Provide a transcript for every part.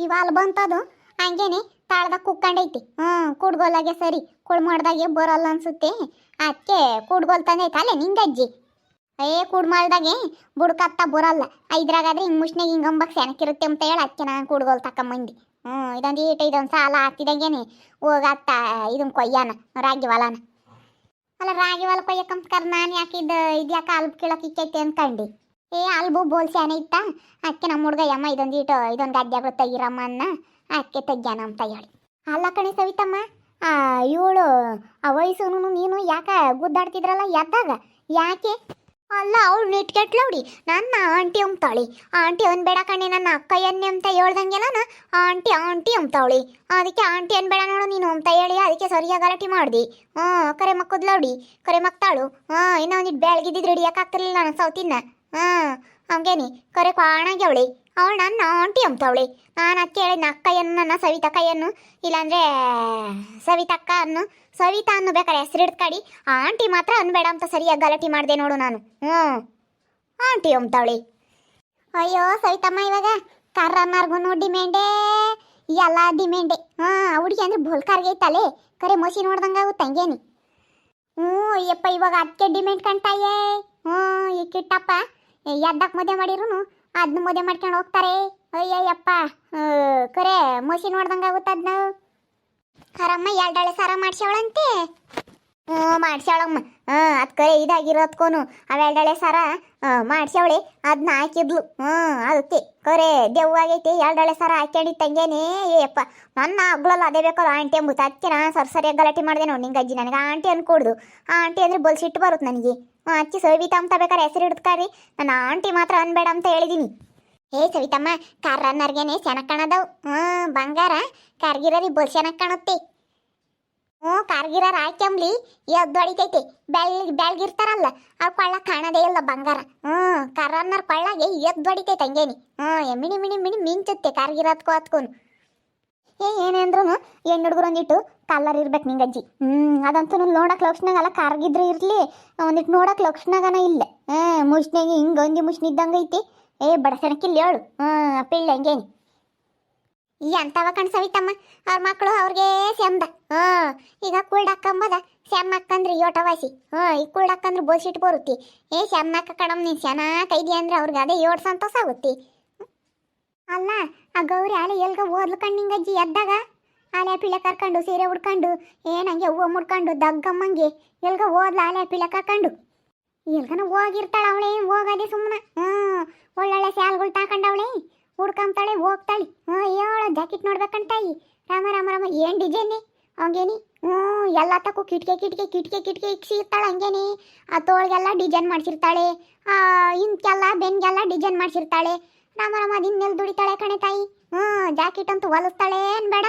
ಇವಾಲ್ ಬಂತದು, ಹಂಗೇನೆ ತಾಳ್ದಾಗ ಕುಕ್ಕಂಡೈತಿ ಹ್ಞೂ ಕುಡ್ಗೋಲಾಗೆ ಸರಿ, ಕುಡ್ಮಾಡ್ದಾಗೆ ಬರಲ್ಲ ಅನ್ಸುತ್ತೆ. ಅದಕ್ಕೆ ಕುಡ್ಗೋಲ್ ತಂದೈತೆ ಅಲ್ಲೇ ನಿಂಗಜ್ಜಿ. ಏ ಕುಡ್ಮಾಳ್ದಾಗೆ ಬುಡ್ಕತ್ತ ಬರಲ್ಲ. ಇದ್ರಾಗಾದ್ರೆ ಹಿಂಗೆ ಮುಷ್ನಾಗ ಹಿಂಗೆ ಅಂಬಕ್ ಸೆನಕಿರುತ್ತೆ ಅಂತ ಹೇಳಿ ಅದಕ್ಕೆ ನಾನು ಕುಡ್ಗೋಲ್ ತಕೊಂಬಂದಿ ಹ್ಞೂ ಇದೊಂದು ಈಟ ಇದೊಂದು ಸಾಲ ಹಾಕ್ತಿದಂಗೇನೆ ಹೋಗತ್ತ ಇದನ್ ಕೊಯ್ಯಾನ ರಾಗಿ ಅಲ್ಲ ರಾಗಿ ಹೊಲ ಕೊಯ್ಯಕ್ಕಂತ ನಾನು ಯಾಕಿದ್ದು ಇದ್ಯಾಕ ಅಲ್ಬ್ ಕೀಳಕ್ಕೆ ಇಕ್ಕೈತೆ ಏ, ಅಲ್ಬು ಬೋಲ್ಸಿ ಸ್ಯಾನೆ ಇತ್ತ? ಅಕ್ಕೆ ನಮ್ಮ ಹುಡುಗ ಯಮ್ಮ ಇದೊಂದು ಇಟ್ಟು ಇದೊಂದು ಗದ್ದೆಗಳು ತೆಗಿರಮ್ಮ ಅನ್ನ? ಅಕ್ಕೆ ತೆಗ್ಯಾನ ಅಂತ ಹೇಳಿ. ಅಲ್ಲ ಕಣೆ ಸವಿತಮ್ಮ ಇವಳು, ಆ ವಯಸ್ಸು ನೀನು ಯಾಕೆ ಗುದ್ದಾಡ್ತಿದ್ರಲ್ಲ ಎದ್ದಾಗ? ಯಾಕೆ? ಅಲ್ಲ, ಅವಳು ಲೌಡಿ ನನ್ನ ಆಂಟಿ ಅಂಬ್ತಾಳಿ ಆಂಟಿ ಅನ್ಬೇಡ ಕಣೆ, ನನ್ನ ಅಕ್ಕಯ್ಯನ್ನೇ ಅಂತ ಹೇಳ್ದಂಗೆ ನಾನು ಆಂಟಿ ಆಂಟಿ ಅಂಬ್ತಾವಳಿ ಅದಕ್ಕೆ ಆಂಟಿ ಅನ್ಬೇಡ ನೋಡು ನೀನು ಅಂತ ಹೇಳಿ, ಅದಕ್ಕೆ ಸರಿಯಾಗಿ ಗಲಾಟೆ ಮಾಡ್ದಿ. ಹ್ಞೂ ಕರೆ ಮಕ್ಕದ್ಲವ್ಡಿ ಕರೆ ಮಕ್ತಾಳು. ಹಾಂ ಇನ್ನೊಂದಿಟ್ಟು ಬೆಳಗಿದ್ದಿದ್ದು ರೆಡಿಯಾಕೆ ಆಗ್ತಿರ್ಲಿಲ್ಲ ನಾನು ಸೌತಿನ ಹಾಂ ಹಂಗೇನಿ. ಕರೆ ಕಾಣಾಗ್ಯವಳಿ ಅವಳು ನನ್ನ ಆಂಟಿ ಅಂಬ್ತಾವಳಿ. ನಾನು ಅದಕ್ಕೆ ಹೇಳಿದ್ನ ಅಕ್ಕಯ್ಯನ್ನು ನನ್ನ ಸವಿತಾ ಕೈಯನ್ನು ಇಲ್ಲಾಂದ್ರೆ ಸವಿತಕ್ಕ ಅನ್ನು ಸವಿತಾ ಅನ್ನು ಬೇಕಾದ್ರೆ ಹೆಸರು ಇಡ್ಕಾಡಿ ಆಂಟಿ ಮಾತ್ರ ಅನ್ಬೇಡ ಅಂತ ಸರಿಯಾಗಿ ಗಲಾಟೆ ಮಾಡಿದೆ ನೋಡು ನಾನು. ಹ್ಞೂ. ಆಂಟಿ ಅಂಬ್ತಾವಳಿ. ಅಯ್ಯೋ ಸವಿತಮ್ಮ ಇವಾಗ ಕರ್ರನ್ನರ್ಗು ಡಿಮ್ಯಾಂಡೇ ಎಲ್ಲ ಡಿಮ್ಯಾಂಡೆ. ಹಾಂ ಹುಡುಗಿ ಅಂದ್ರೆ ಬೋಲ್ಕಾರ್ಗೈತಲೆ ಕರೆ ಮೋಸಿ ನೋಡ್ದಂಗೆ ಆಗುತ್ತೆ ಹಂಗೇನಿ. ಹ್ಞೂ, ಅಯ್ಯಪ್ಪ, ಇವಾಗ ಅದಕ್ಕೆ ಡಿಮ್ಯಾಂಡ್ ಕಾಣ್ತಾಯೇ ಹ್ಞೂ, ಈ ಕಿಟ್ಟಪ್ಪ. ಎದ್ದಕ್ಕೆ ಮದುವೆ ಮಾಡಿರು ಅದನ್ನ ಮದುವೆ ಮಾಡ್ಕೊಂಡು ಹೋಗ್ತಾರೆ. ಅಯ್ಯಯ್ಯಪ್ಪ ಕರೆ, ಮಸಿ ನೋಡ್ದಂಗೆ ಆಗುತ್ತೆ ಅದನ್ನ ಕರಮ್ಮ ಎರಡಳೆ ಸಾರ ಮಾಡ್ಸ್ಯಾವಳಂತೆ ಹ್ಞೂ, ಮಾಡ್ಸ್ಯಾಳಮ್ಮ. ಹಾಂ ಅದು ಕರೆ ಇದಾಗಿರೋದ್ಕೋನು ಅವೆರಡಳೆ ಸಾರ ಮಾಡ್ಸ್ಯಾವಳೆ. ಅದನ್ನ ಹಾಕಿದ್ಲು. ಹ್ಞೂ, ಅದಕ್ಕೆ ಕರೆ ದೆವ್ವಾಗೈತಿ ಎರಡಳೆ ಸಾರ ಹಾಕ್ಯಂಡಿತ್ತಂಗೇನೆ ಏಯಪ್ಪ, ನನ್ನ ಆಗ್ಲಲ್ಲ ಅದೇ ಬೇಕಲ್ಲ ಆಂಟಿ ಅಂಬುತ್ತ ಅದಕ್ಕೆ ನಾನು ಸರ್ ಸರಿಯಾಗಿ ಗಲಾಟೆ ಮಾಡಿದೆ ನೋಡಿ, ನಿಂಗೆ ಅಜ್ಜಿ ನನಗೆ ಆಂಟಿ ಅನ್ಕೊಡ್ದು. ಆಂಟಿ ಅಂದ್ರೆ ಬಲ್ಸಿಟ್ಟು ಬರುತ್ತೆ ನನಗೆ. ಅಚ್ಚಿ ಸವಿತಾ ಅಂತ ಬೇಕಾದ್ರೆ ಹೆಸರು ಹಿಡ್ಕಾರಿ ನನ್ನ ಆಂಟಿ ಮಾತ್ರ ಅನ್ಬೇಡ ಅಂತ ಹೇಳಿದ್ದೀನಿ ಏ ಸವಿತಮ್ಮ ಕರ್ರನ್ನರ್ಗೇನೆ ಚೆನ್ನಾಗಿ ಕಾಣದವು ಹ್ಞೂ, ಬಂಗಾರ, ಕಾರ್ಗಿರರಿ ಬಲ್ ಚೆನ್ನಾಗಿ ಕಾಣುತ್ತೆ. ಹ್ಞೂ, ಕಾರ್ಗಿರಾರ ಹಾಕ್ಯಂಬ್ಲಿ. ಎದ್ದು ಹೊಡಿತೈತಿ ಬೆಳ್ ಬೆಳ್ಗಿರ್ತಾರಲ್ಲ ಅವ್ರ ಕೊಳ್ಳ ಕಾಣದೇ ಇಲ್ಲ ಬಂಗಾರ. ಹ್ಞೂ ಕರ್ರನ್ನರ್ ಕೊಳ್ಳಾಗೆ ಎದ್ದು ಹೊಡಿತೈತೆ ಹಂಗೇನಿ. ಹ್ಞೂ ಮಿಣಿ ಮಿಣಿ ಮಿಣಿ ಮಿಂಚುತ್ತೆ ಕಾರ್ಗಿರತ್ಕೋ ಹತ್ಕೊನು ಏ ಏನೇಂದ್ರೂ ಹೆಣ್ಣು ಹುಡುಗರು ಒಂದಿಟ್ಟು ಕಲ್ಲರ್ ಇರ್ಬೇಕು ನಿಂಗಜ್ಜಿ ಹ್ಞೂ ಅದಂತೂ ನೋಡಕ್ಕೆ ಲಕ್ಷಣಗಲ್ಲ, ಕಾರ್ಗಿದ್ರು ಇರಲಿ. ಒಂದಿಟ್ಟು ನೋಡಕ್ಕೆ ಲಕ್ಷಣಗನ ಇಲ್ಲ. ಹ್ಞೂ ಮುಷ್ಣಂಗೆ ಹಿಂಗೆ ಒಂದಿ ಮುಷ್ಣ ಇದ್ದಂಗೆ ಐತಿ ಏ ಬಡಸಣಕ್ಕಿಲ್ಲ ಹೇಳು. ಹ್ಞೂ ಪಿಳ್ಳೆ ಹಂಗೇನಿ. ಈ ಅಂತವ ಕಣ್ ಸವಿತಮ್ಮ ಅವ್ರ ಮಕ್ಕಳು ಅವ್ರಿಗೆ ಸೆಮ್ದ ಹ್ಞೂ, ಈಗ ಕುಳ್ಡಕ್ಕಂಬದ ಸೆಮ್ ಅಕ್ಕಂದ್ರೆ ಯೋಟವಾಸಿ. ಹ್ಞೂ, ಈ ಕುಳ್ಡಕ್ಕಂದ್ರೆ ಬೋಸಿಟ್ಟು ಬರುತ್ತಿ. ಏ ಸೆಮ್ ಹಾಕ ಕಣಮ್, ನೀನು ಚೆನ್ನಾಗಿ ಕೈದಿ ಅಂದ್ರೆ ಅವ್ರಿಗೆ ಅದೇ ಏಳು ಸಂತೋಷ ಆಗುತ್ತೆ. ಅಲ್ಲ, ಆ ಗೌರಿ ಆಲೆ ಎಲ್ಗ ಓದ್ಲು ಕಣ್ಣಿಂಗಜ್ಜಿ ಎದ್ದಾಗ? ಆಲೆ ಪಿಳೆ ಕರ್ಕೊಂಡು, ಸೀರೆ ಉಡ್ಕೊಂಡು ಏನಂಗೆ ಹೂವು ಮುಡ್ಕೊಂಡು, ದಗ್ಗಮ್ಮಂಗೆ ಎಲ್ಗ ಓದ್ಲು ಆಲೆ ಪಿಳೆ ಕರ್ಕೊಂಡು. ಎಲ್ಗನ ಹೋಗಿರ್ತಾಳ ಅವಳೆ, ಹೋಗದೆ ಸುಮ್ಮನೆ ಹ್ಞೂ, ಒಳ್ಳೊಳ್ಳೆ ಸ್ಯಾಲ್ಗಳು ತಾಕೊಂಡವಳೆ. ಹುಡ್ಕೊಂತಾಳೆ, ಹೋಗ್ತಾಳೆ. ಹ್ಞೂ ಏಳು ಜಾಕೆಟ್ ನೋಡ್ಬೇಕಂತಾಯಿ ರಾಮ ರಾಮ ರಾಮ. ಏನು ಡಿಸೈನಿ ಹಂಗೇನಿ? ಹ್ಞೂ ಎಲ್ಲ ತಕ್ಕೂ ಕಿಟಕಿ ಕಿಟಕಿ ಕಿಟಕಿ ಕಿಟಕಿ ಇಕ್ಸಿರ್ತಾಳೆ ಹಂಗೇನಿ. ಆ ತೋಳಿಗೆಲ್ಲ ಡಿಸೈನ್ ಮಾಡಿಸಿರ್ತಾಳೆ. ಆ ಇಂಕ್ಕೆಲ್ಲ ಬೆನ್ಗೆಲ್ಲ ಡಿಸೈನ್ ಮಾಡಿಸಿರ್ತಾಳೆ. ರಾಮ ರಾಮ ಅದಿನ್ನೆಲ್ಲ ದುಡಿತಾಳೆ ಕಣೆ ತಾಯಿ. ಹ್ಞೂ ಜಾಕೆಟ್ ಅಂತೂ ಹೊಲಿಸ್ತಾಳೆ ಏನು ಬೇಡ.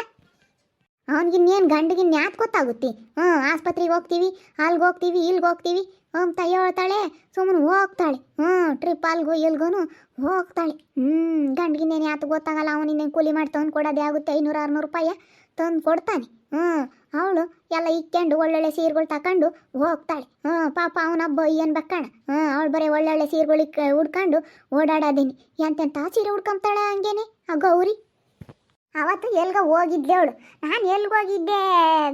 ಅವನಿಗಿನ್ನೇನು ಗಂಡಿಗಿನ್ ಯಾತ್ ಗೊತ್ತಾಗುತ್ತೆ? ಹ್ಞೂ ಆಸ್ಪತ್ರೆಗೆ ಹೋಗ್ತೀವಿ, ಅಲ್ಗೆ ಹೋಗ್ತೀವಿ, ಇಲ್ಗೆ ಹೋಗ್ತೀವಿ. ಅಂತ ಹೇಳ್ತಾಳೆ ಸುಮ್ಮನೆ ಹೋಗ್ತಾಳೆ. ಹ್ಞೂ ಟ್ರಿಪ್ ಅಲ್ಗೋ ಎಲ್ಗೋನು ಹೋಗ್ತಾಳೆ. ಹ್ಞೂ ಗಂಡಿಗಿನ್ನೇನು ಯಾತು ಗೊತ್ತಾಗಲ್ಲ ಅವನಿನ್ನೇನು ಕೂಲಿ ಮಾಡಿ ತಂದು ಕೊಡೋದೇ ಆಗುತ್ತೆ, ಐನೂರು ಆರುನೂರು ರೂಪಾಯಿ ತಂದು ಕೊಡ್ತಾನೆ. ಹ್ಞೂ ಅವಳು ಎಲ್ಲ ಇಕ್ಕೊಂಡು ಒಳ್ಳೊಳ್ಳೆ ಸೀರೆಗಳು ತಕೊಂಡು ಹೋಗ್ತಾಳೆ. ಹ್ಞೂ ಪಾಪ ಅವನಬ್ಬ ಏನು ಬೇಕಣ? ಹ್ಞೂ ಅವಳು ಬರೀ ಒಳ್ಳೊಳ್ಳೆ ಸೀರೆಗಳು ಇಕ್ಕ ಉಡ್ಕೊಂಡು ಓಡಾಡೋದೀನಿ. ಎಂತೆಂಥ ಸೀರೆ ಉಡ್ಕೊಂತಾಳೆ ಹಂಗೇನೆ? ಆ ಗೌರಿ? ಅವತ್ತು ಎಲ್ಗ ಹೋಗಿದ್ದೆ ಅವಳು. ನಾನು ಎಲ್ಗ ಹೋಗಿದ್ದೆ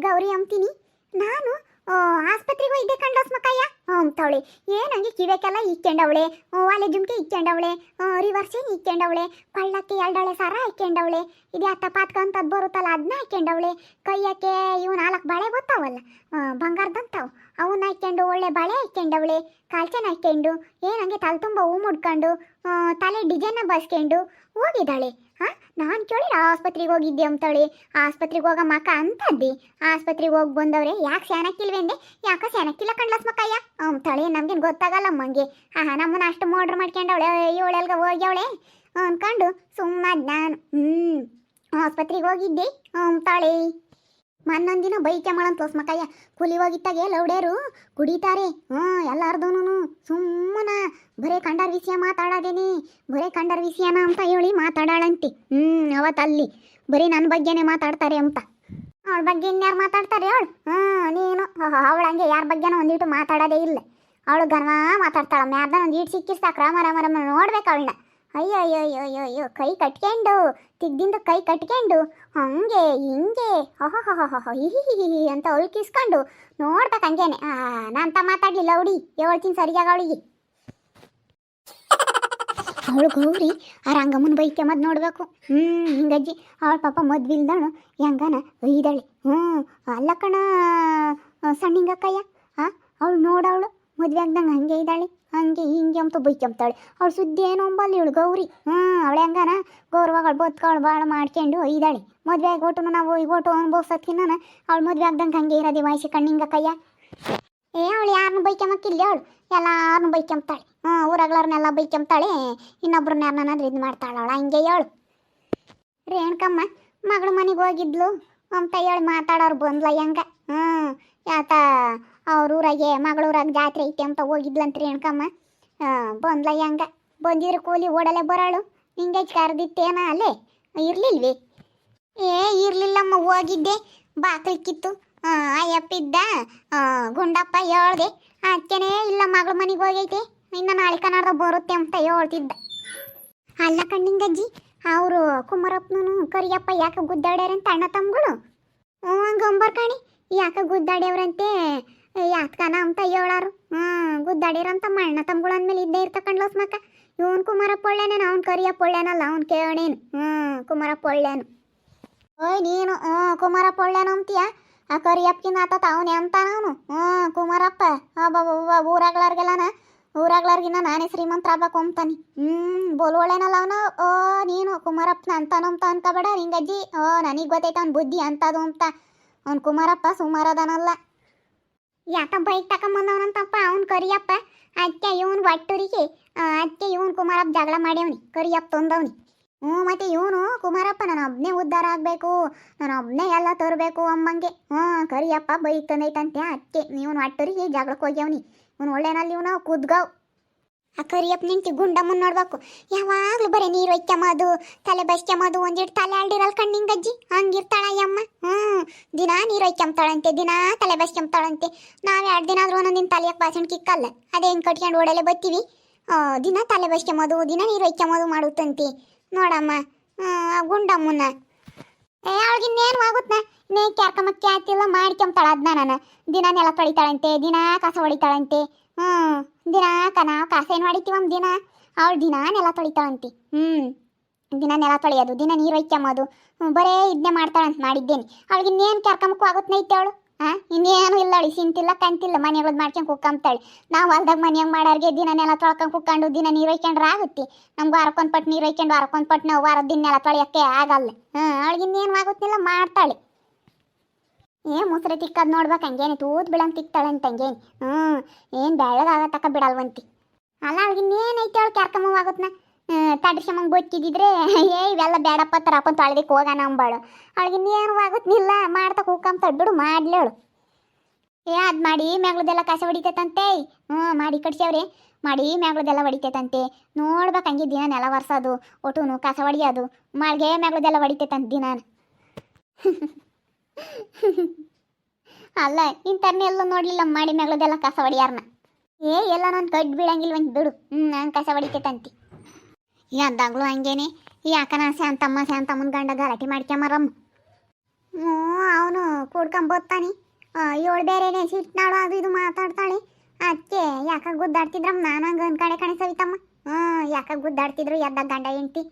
ಗೌರಿ ಅಂತೀನಿ ನಾನು ಆಸ್ಪತ್ರೆಗೆ ಹೋಗಿದ್ದೆ ಕಂಡಸ್ಮಕ್ಕಯ್ಯ ಅಂತಾವಳೆ ಏನಂಗೆ ಕಿವೆಕೆಲ್ಲ ಇಕ್ಕೊಂಡವಳೆ. ವಾಲೆ ಜುಮ್ಕೆ ಇಕ್ಕೊಂಡವಳೆ. ಏನು ಇಕ್ಕೊಂಡವಳೆ. ಪಳ್ಳಕ್ಕೆ ಎರಡಳೆ ಸಾರ ಇಕ್ಕೊಂಡವಳೆ. ಇದು ಅತ್ತ ಪಾತ್ಕಂತದ್ದು ಬರುತ್ತಲ್ಲ ಅದನ್ನ ಹಾಕ್ಕೊಂಡವಳೆ ಕೈಯಕ್ಕೆ ಇವು ನಾಲ್ಕು ಬಳೆ ಗೊತ್ತಾವಲ್ಲ? ಬಂಗಾರದಂತಾವು. ಅವನ್ನ ಹಾಕ್ಕೊಂಡು ಒಳ್ಳೆ ಬಳೆ ಹಾಕ್ಕೊಂಡವಳೆ ಕಾಲ್ಚನ ಹಾಕ್ಕೊಂಡು ಏನಂಗೆ ತಲೆ ತುಂಬ ಹೂ ಮುಡ್ಕೊಂಡು. ತಲೆ ಡಿಸೈನ್ನ ಬಸ್ಕೊಂಡು ಹೋಗಿದ್ದಾಳೆ. ಹಾಂ ನಾನು ಕೇಳಿ ಆಸ್ಪತ್ರೆಗೆ ಹೋಗಿದ್ದೆ ಅಂತಾಳೆ. ಆಸ್ಪತ್ರೆಗೆ ಹೋಗೋ ಮಕ್ಕ ಅಂತದ್ದಿ. ಆಸ್ಪತ್ರೆಗೆ ಹೋಗಿ ಬಂದವ್ರೆ, ಯಾಕೆ ಸ್ಯಾನಕ್ಕಿಲ್ವೆಂದೆ ಯಾಕೆ ಸ್ಯಾನಕ್ಕಿಲ್ಲ ಕಣ್ಲಸ್ ಮಕ್ಕಯ್ಯ? ಅಂತಾಳೆ ನಮ್ಗೇನು ಗೊತ್ತಾಗಲ್ಲ ಅಮ್ಮಂಗೆ. ಹಾ ನಮ್ಮನ್ನ ಅಷ್ಟು ಮೋಡ್ರ್ ಮಾಡ್ಕೊಂಡವಳೆ ಇವಳೆಲ್ಗ ಹೋಗ್ಯವಳೆ. ಅಂದ್ಕೊಂಡು ಸುಮ್ಮನೆ ನಾನು ಹ್ಞೂ ಆಸ್ಪತ್ರೆಗೆ ಹೋಗಿದ್ದೆ. ಅಂತಾಳೆ ಮನ್ನೊಂದಿನ ಬೈಕೆ ಮಾಡಂತ ಮಕ್ಕಯ್ಯ ಕೂಲಿ ಹೋಗಿತ್ತಾಗೆ ಲೌಡ್ಯಾರು. ಕುಡಿತಾರೆ. ಹ್ಞೂ ಎಲ್ಲಾರ್ದೂನು ಸುಮ್ಮನ. ಬರೇ ಕಂಡರ್ ವಿಷಯ ಮಾತಾಡೋದೇನಿ. ಬರೇ ಕಂಡರ್ ವಿಷಯನ ಅಂತ ಹೇಳಿ ಮಾತಾಡಾಳಂತಿ. ಹ್ಞೂ, ಅವತ್ತಲ್ಲಿ. ಬರೀ ನನ್ನ ಬಗ್ಗೆನೇ ಮಾತಾಡ್ತಾರೆ ಅಂತ. ಅವಳ ಬಗ್ಗೆ ಇನ್ಯಾರು ಮಾತಾಡ್ತಾರೆ ಅವಳು? ಹ್ಞೂ, ನೀನು. ಅವಳು ಹಂಗೆ ಯಾರ ಬಗ್ಗೆನೂ ಒಂದಿಟ್ಟು ಮಾತಾಡೋದೇ ಇಲ್ಲ. ಅವಳು ಗರ್ವ ಮಾತಾಡ್ತಾಳ. ಮ್ಯಾರ್ದ ಒಂದು ಈಟ್ ಸಿಕ್ಕಿಸ್ತಾ ರಾಮ ರಾಮ ರಾಮ ನೋಡ್ಬೇಕು ಅವಳನ್ನ ಅಯ್ಯೋ ಅಯ್ಯೋ ಅಯ್ಯೋ ಅಯ್ಯೋ ಅಯ್ಯೋ ಕೈ ಕಟ್ಕೊಂಡು, ತಿಗ್ದಿಂದ ಕೈ ಕಟ್ಕೊಂಡು, ಹಂಗೆ, ಹಿಂಗೆ ಹಿಹಿ ಅಂತ ಕಿಸ್ಕೊಂಡು ನೋಡ್ಬೇಕು ಹಂಗೇನೆ ನಾನಂತ ಮಾತಾಡ್ಲಿಲ್ಲ ಅವಡಿ ಹೇಳ್ತೀನಿ ಸರಿಯಾಗ ಅವಳಿಗೆ. ಅವಳು ಗೌರಿ, ಆ ರಂಗಮ್ಮನ ಬೈಕ್ಯಮದ್ ನೋಡ್ಬೇಕು. ಹ್ಞೂ ಹಿಂಗಜ್ಜಿ, ಅವಳ ಪಾಪ ಮದ್ವೆ ಇಲ್ದಾಳು ಹೆಂಗನ, ಒಯ್ದಾಳೆ. ಹ್ಞೂ, ಅಲ್ಲ ಕಣ ಸಣ್ಣಿಂಗಕ್ಕಯ್ಯ ಹಾಂ ಅವಳು ನೋಡವಳು, ಮದುವೆ ಆಗ್ದಂಗೆ ಹಂಗೆ ಇದ್ದಾಳೆ. ಹಂಗೆ ಹಿಂಗೆ ಅಂತ ಬೈಕ್ಯಂತಾಳೆ ಅವಳು ಸುದ್ದಿ ಏನು ಅಂಬಲ್ಲಿ ಇವಳು ಗೌರಿ. ಹ್ಞೂ, ಅವಳೆ ಹೆಂಗನ ಗೌರವಗಳು ಬದುಕವಳು ಭಾಳ ಮಾಡ್ಕೊಂಡು ಇದ್ದಾಳೆ. ಮದುವೆ ಆಗಿ ನಾವು ಈ ಓಟು ಅನ್ಭವ್ಸತ್ಕಿನ್ನ ಅವಳು ಮದುವೆ ಆಗ್ದಂಗೆ ಹಂಗೆ ಇರೋದಿ ವಾಯ್ಸಿ ಕೈಯ. ಏ, ಅವಳು ಯಾರನ್ನು ಬೈಕ್ಯಮಕ್ಕಿಲ್ಲ ಅವಳು. ಎಲ್ಲಾರನ್ನು ಬೈಕ್ಯಂತಾಳೆ ಹ್ಞೂ ಊರಾಗ್ಲಾರನ್ನೆಲ್ಲ ಬೈಕ್ಯಂತಾಳೆ ಇನ್ನೊಬ್ರನ್ನ ಯಾರನ್ನಾದ್ರೂ ಇದು ಮಾಡ್ತಾಳೆ ಅವಳು. ಹಂಗೆ ಹೇಳು. ರೇಣುಕಮ್ಮ, ಮಗಳು ಮನೆಗೆ ಹೋಗಿದ್ಲು. ಅಂತ ಹೇಳಿ ಮಾತಾಡೋರು ಬಂದ್ಲ ಹೆಂಗ? ಹ್ಞೂ, ಯಾತ ಊರಾಗೆ ಮಗಳೂರಾಗ ಜಾತ್ರೆ ಐತೆ ಅಂತ ಹೋಗಿದ್ಲಂತ ರೇಣುಕಮ್ಮ ಬಂದ್ಲ ಹೆಂಗ? ಬಂದಿದ್ರೆ ಕೂಲಿ ಓಡಲೆ ಬರಾಳು. ಹಿಂಗೆ ಕರೆದಿತ್ತೇನ ಅಲ್ಲೇ? ಇರ್ಲಿಲ್ವಿ? ಏ, ಇರ್ಲಿಲ್ಲಮ್ಮ, ಹೋಗಿದ್ದೆ. ಬಾಕಲ್ಕಿತ್ತು ಅಯ್ಯಪ್ಪಿದ್ದ ಗುಂಡಪ್ಪ ಹೇಳ್ದೆ. ಅದಕ್ಕೇನೆ ಇಲ್ಲ, ಮಗಳ ಮನೆಗೆ ಹೋಗೈತೆ. ಇನ್ನು ನಾಳೆ ಕನ್ನಡ ಬರುತ್ತೆ ಅಂತ ಹೇಳ್ತಿದ್ದ. ಅಲ್ಲ ಕಣ್ಣಿಂಗಜ್ಜಿ, ಅವರು ಕುಮಾರಪ್ಪನೂ ಕರಿಯಪ್ಪ ಯಾಕೆ ಗುದ್ದಾಡ್ಯಾರಂತ ಅಣ್ಣ ತಮ್ಮಗಳು? ಹ್ಞೂ, ಹಂಗಂಬರ್ ಕಣಿ. ಯಾಕೆ ಗುದ್ದಾಡ್ಯವ್ರಂತೆ? ಯಾತ್ಕನ ಅಂತ ಹೇಳಾರು ಹ್ಞೂ ಗುದ್ದಾಡಿರಂತ ಮಣ್ಣ ತಮ್ಮಗಳು ಅಂದ್ಮೇಲೆ ಇದ್ದೇ ಇರ್ತಕಂಡ್ಲಸ್ ಮಕ್ಕ. ಇವನ್ ಕುಮಾರ ಒಳ್ಳೆನೇನು ಅವ್ನು ಕರಿಯಪ್ಪ ಒಳ್ಳೆನಲ್ಲ ಅವ್ನು ಕೇಳೇನು ಹ್ಞೂ ಕುಮಾರ ಒಳ್ಳೆನು ಓಯ್, ನೀನು ಹ್ಞೂ ಕುಮಾರ ಒಳ್ಳೆನು ಅಂತೀಯ? ಆ ಕರಿಯಪ್ಪಕಿನ ಆತ ಅವನೇ ಅಂತಾನ ಅವನು? ಹ್ಞೂ ಕುಮಾರಪ್ಪ ಅಬ್ಬ ಊರಾಗ್ಲಾರ್ಗೆಲ್ಲನ? ಊರಾಗ್ಲಾರ್ಗಿನ ನಾನೇ ಶ್ರೀಮಂತ ಆಗ್ಬೇಕು ಅಂತಾನೆ. ಹ್ಮ್, ಬೋಲ್ ಒಳ್ಳೆನಲ್ಲ ಅವನು? ಓ, ನೀನು ಕುಮಾರಪ್ಪನ ಅಂತಾನು ಅಂತ ಅನ್ಕೋಬೇಡ ನಿಂಗಜ್ಜಿ. ಓ, ನನಗೆ ಗೊತ್ತೈತ ಅವ್ನ ಬುದ್ಧಿ ಅಂತದು ಅಂತ. ಅವ್ನು ಕುಮಾರಪ್ಪ ಸುಮಾರದನಲ್ಲ. ಯಾಕ ಬೈಕ್ ತಕೊಂಬಂದವನಂತಪ್ಪ ಅವ್ನು ಕರಿಯಪ್ಪ. ಅದಕ್ಕೆ ಇವನು ಒಟ್ಟೂರಿಗೆ ಅದಕ್ಕೆ ಇವನು ಕುಮಾರಪ್ಪ ಜಗಳ ಮಾಡ್ಯವನಿ. ಕರಿಯಪ್ಪ ತಂದವನಿ. ಹ್ಞೂ, ಮತ್ತೆ ಇವನು ಕುಮಾರಪ್ಪ ನಾನು ಒಬ್ಬನೇ ಉದ್ಧಾರ ಆಗಬೇಕು. ನಾನು ಒಬ್ಬನೇ ಎಲ್ಲ ತರಬೇಕು ಅಮ್ಮಂಗೆ. ಹ್ಞೂ, ಕರಿಯಪ್ಪ ಬೈಕ್ ತಂದೈತಂತೆ ಅದಕ್ಕೆ ನೀವು ಒಟ್ಟೂರಿಗೆ ಜಗಳಕ್ಕೆ ಹೋಗ್ಯವನಿ. ಇವನು ಒಳ್ಳೆನಲ್ಲಿ ಇವನು, ಕುದ್ಗಾವ್. ಆ ಕರಿಯಪ್ಪ ನಿಂತಿ ಗುಂಡಮ್ಮನ್ ನೋಡ್ಬೇಕು. ಯಾವಾಗ್ಲೂ ಬರೀ ನೀರು ಒಯ್ಕ್ಯಮದು ತಲೆ ಬಸ್ಕ್ಯಮದು ಒಂದಿಟ್ಟು ತಲೆ ಆಲ್ಡಿರಲ್ ಕಣ್ಣಿಂಗಜ್ಜಿ ಹಂಗಿರ್ತಾಳ ಯಮ್ಮ ಹ್ಞೂ ದಿನ ನೀರು ಒಯ್ಕ್ಯಂತಾಳಂತೆ ದಿನಾ ತಲೆ ಬಸ್ಕ್ಯಂತಾಳಂತೆ ನಾವು ಎರಡು ದಿನ ಆದ್ರೂ ಒಂದೊಂದಿನ ತಲೆಯಕ್ಕೆ ಭಾಷಣ ಕಿಕ್ಕಲ್ಲ? ಅದೇ ಹಿಂಗೆ ಕಟ್ಕೊಂಡು ಓಡಲೆ ಬತ್ತೀವಿ? ದಿನ ತಲೆ ಬಸ್ಕ್ಯಮದು ದಿನ ನೀರು ಒಯ್ಕ್ಯಮದು ಮಾಡುತ್ತಂತೆ. ನೋಡಮ್ಮ, ಆ ಗುಂಡಮ್ಮನ್ನ ಏ ಅವಳಿಗಿನ್ನೇನು ಆಗುತ್ತೆ ನೀ ಕ್ಯಾರ್ಕಮಕ್ಕೆ ಆತಿಲ್ಲ ಮಾಡ್ಕೊಂತಾಳ ಅದನ್ನ ನಾನು. ದಿನ ನೆಲ ತೊಳಿತಾಳಂತೆ ದಿನ ಕಸ ಹೊಡಿತಾಳಂತೆ. ಹ್ಞೂ, ದಿನ ಕ ನಾವು ಕಸ ಏನು ಹೊಡಿತೀವಮ್ಮ ದಿನ? ಅವಳು ದಿನ ನೆಲ ತೊಳಿತಾಳಂತೆ. ಹ್ಞೂ, ದಿನ ನೆಲ ತೊಳೆಯೋದು, ದಿನ ನೀರು ಹೊಯ್ಕೊಂಬೋದು ಬರೇ ಇದನ್ನೇ ಮಾಡ್ತಾಳಂತ ಮಾಡಿದ್ದೇನೆ. ಅವಳಿಗೆ ಇನ್ನೇನು ಕ್ಯಾರ್ಕಮಕ್ಕೂ ಆಗುತ್ತೆ ಅವಳು? ಹಾಂ? ಇನ್ನೇನು ಇಲ್ಲ ಅವಳು ಸಿಂತಿಲ್ಲ ಕಂತಿಲ್ಲ ಮನೆಗಳದ್ದು ಮಾಡ್ಕೊಂಡು ಕುಕ್ಕಂತಾಳೆ ನಾವು ಹೊಲ್ದಾಗ ಮನ್ಯಾಗ ಮಾಡಾರ್ಗೆ ದಿನ ನೆಲ ತೊಳ್ಕೊಂಡು ಕುಕ್ಕೊಂಡು ದಿನ ನೀರು ಹೊಯ್ಕೊಂಡ್ರೆ ಆಗುತ್ತೆ. ನಮ್ಗೆ ವಾರಕ್ಕೊಂದು ಪಟ್ಟು ನೀರು ಹೊಯ್ಕೊಂಡು ವಾರಕ್ಕೊಂದು ಪಟ್ಟು ನಾವು ವಾರದ ದಿನ ನೆಲ ತೊಳೆಯೋಕ್ಕೆ ಆಗಲ್ಲ. ಹಾಂ, ಅವಳಿಗೆ ಇನ್ನೇನು ಆಗುತ್ತಿಲ್ಲ ಮಾಡ್ತಾಳೆ. ಏ, ಮುಸ್ರೆ ತಿಕ್ಕದ್ ನೋಡ್ಬೇಕು ಹಂಗೇನೆ, ತೂತ್ ತಿಕ್ತಾಳೆ ಅಂತ ಹಂಗೇನು. ಹ್ಞೂ ಏನು ಬೆಳ್ಳಗಾಗತ್ತಕ್ಕ ಬಿಡಲ್ವಂತಿ. ಅಲ್ಲ, ಅವಳಿಗೆ ಇನ್ನೇನೈತೆ ಅವಳು ಕ್ಯಾರ್ಕಮ್ಮ ತಡ್ಸಮ್ಮಂಗೆ ಬೊಚ್ಚಿದ್ರೆ ಏ, ಇವೆಲ್ಲ ಬೇಡಪ್ಪ ತರ ಹಾಕೊಂಡು ತೊಳೆದಕ್ಕೆ ಹೋಗೋಣ ಅಂಬಾಳು. ಅವಳಿಗೆ ಇನ್ನೇನು ಆಗುತ್ತಿಲ್ಲ ಮಾಡ್ತಾ ಕೂಕಂತ ಬಿಡು ಮಾಡ್ಲೇಳು ಏ, ಅದು ಮಾಡಿ, ಮ್ಯಾಗ್ಳದೆಲ್ಲ ಕಸ ಹೊಡಿತೈತಂತೆ. ಹ್ಞೂ, ಮಾಡಿ ಕಟ್ಸ್ಯಾವ್ರಿ ಮಾಡಿ, ಮ್ಯಾಗ್ಳದೆಲ್ಲ ಹೊಡಿತೈತಂತೆ. ನೋಡ್ಬೇಕು ಹಂಗೆ ದಿನ ನೆಲ ಒರ್ಸೋದು ಒಟುನು ಕಸ ಹೊಡಿಯೋದು. ಮಾಳ್ಗೆ ಮ್ಯಾಗ್ಳದೆಲ್ಲ ಹೊಡಿತೈತಂತ ದಿನ. ಅಲ್ಲ ಇಂಥವ್ರನ್ನೆಲ್ಲ ನೋಡಲಿಲ್ಲ ಮಾಡಿ ಮ್ಯಾಗ್ಳದೆಲ್ಲ ಕಸ ಹೊಡಿಯಾರನ. ಏ, ಎಲ್ಲ ನಾನು ಬಿಡಂಗಿಲ್ಲ ಒಂದು ಬಿಡು. ಹ್ಞೂ ನಾನು ಕಸ ಹೊಡಿತೈತಂತಿ. ಎಂದಾಗ್ಲೂ ಹಂಗೇನೆ. ಯಾಕನ ಶಾಂತಮ್ಮ ಶಾಂತಮ್ಮನ ಗಂಡ ಗಲಾಟೆ ಮಾಡ್ಕೊಂಬರಮ್ಮ ಹ್ಞೂ, ಅವನು ಕೂಡ್ಕೊಂಬೋದ್ತಾನೆ ಏಳು ಬೇರೆನೆ ಸಿಟ್ನಾಳು ಅದು ಇದು ಮಾತಾಡ್ತಾಳೆ. ಅದಕ್ಕೆ ಯಾಕ ಗುದ್ದಾಡ್ತಿದ್ರಮ್ಮ ನಾನು ಹಂಗೆ ಕಡೆ ಕಣೆ ಸವಿತಮ್ಮ. ಹ್ಞೂ, ಯಾಕ ಗುದ್ದಾಡ್ತಿದ್ರು ಎದ್ದಾಗ ಗಂಡ ಹೆಂಡ್ತಿ.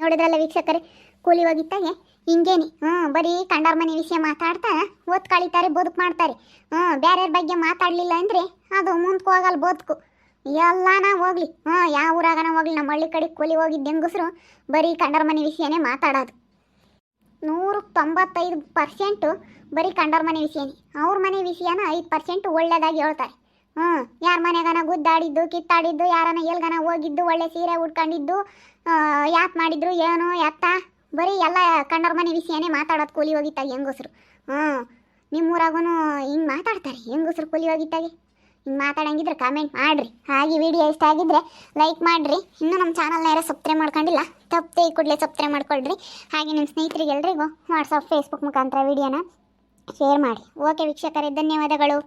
ನೋಡಿದ್ರಲ್ಲ ವೀಕ್ಷಕರೇ, ಕೂಲಿ ಹೋಗಿತ್ತಾಗೆ? ಹಿಂಗೇನಿ. ಹ್ಞೂ, ಬರೀ ಕಂಡಾರ್ ಮನೆ ವಿಷಯ ಮಾತಾಡ್ತಾ ಓದ್ ಕಳಿತಾರೆ ಬದುಕು ಮಾಡ್ತಾರೆ. ಹ್ಞೂ ಬೇರೆಯವ್ರ ಬಗ್ಗೆ ಮಾತಾಡಲಿಲ್ಲ ಅಂದರೆ ಅದು ಮುಂದಕ್ಕೆ ಹೋಗಲ್ಲ ಬದುಕು. ಎಲ್ಲಾನ ಹೋಗ್ಲಿ. ಹ್ಞೂ ಯಾವ ಊರಾಗನ ಹೋಗ್ಲಿ. ನಮ್ಮ ಹಳ್ಳಿ ಕಡೆ ಕೂಲಿ ಹೋಗಿದ್ದ ಹೆಂಗಸ್ರು ಬರೀ ಕಂಡರ್ ಮನೆ ವಿಷಯನೇ ಮಾತಾಡೋದು. ನೂರಕ್ಕೆ ತೊಂಬತ್ತೈದು ಪರ್ಸೆಂಟು ಬರೀ ಕಂಡರ್ ಮನೆ ವಿಷಯನೇ. ಅವ್ರ ಮನೆ ವಿಷಯನ ಐದು ಪರ್ಸೆಂಟ್ ಒಳ್ಳೇದಾಗಿ ಹೇಳ್ತಾರೆ. ಹ್ಞೂ ಯಾರ ಮನೆಗನ ಗುದ್ದಾಡಿದ್ದು, ಕಿತ್ತಾಡಿದ್ದು, ಯಾರನ ಎಲ್ಗನ ಹೋಗಿದ್ದು, ಒಳ್ಳೆ ಸೀರೆ ಉಟ್ಕೊಂಡಿದ್ದು ಯಾಕೆ ಮಾಡಿದ್ರು, ಏನು, ಎತ್ತ? ಬರೀ ಎಲ್ಲ ಕಂಡರ ಮನೆ ವಿಷಯನೇ ಮಾತಾಡೋದು ಕೂಲಿ ಹೋಗಿತ್ತಾಗ ಹೆಂಗಸ್ರು. ಹ್ಞೂ ನಿಮ್ಮೂರಾಗೂ ಹಿಂಗೆ ಮಾತಾಡ್ತಾರೆ ಹೆಂಗಸ್ರು ಕೂಲಿ ಹೋಗಿತ್ತಾಗೆ ಹಿಂಗೆ ಮಾತಾಡಂಗಿದ್ರೆ ಕಾಮೆಂಟ್ ಮಾಡಿರಿ. ಹಾಗೆ ವಿಡಿಯೋ ಇಷ್ಟ ಆಗಿದ್ರೆ ಲೈಕ್ ಮಾಡಿರಿ. ಇನ್ನೂ ನಮ್ಮ ಚಾನಲ್ನ ಯಾರೋ ಸಬ್ಸ್ಕ್ರೈಬ್ ಮಾಡ್ಕೊಂಡಿಲ್ಲ, ತಪ್ಪದೆ ಈ ಕೂಡಲೇ ಸಬ್ಸ್ಕ್ರೈಬ್ ಮಾಡ್ಕೊಳ್ರಿ. ಹಾಗೆ ನಿಮ್ಮ ಸ್ನೇಹಿತರಿಗೆ ಎಲ್ರಿಗೂ ವಾಟ್ಸಪ್ ಫೇಸ್ಬುಕ್ ಮುಖಾಂತರ ವಿಡಿಯೋನ ಶೇರ್ ಮಾಡಿ. ಓಕೆ ವೀಕ್ಷಕರೇ, ಧನ್ಯವಾದಗಳು.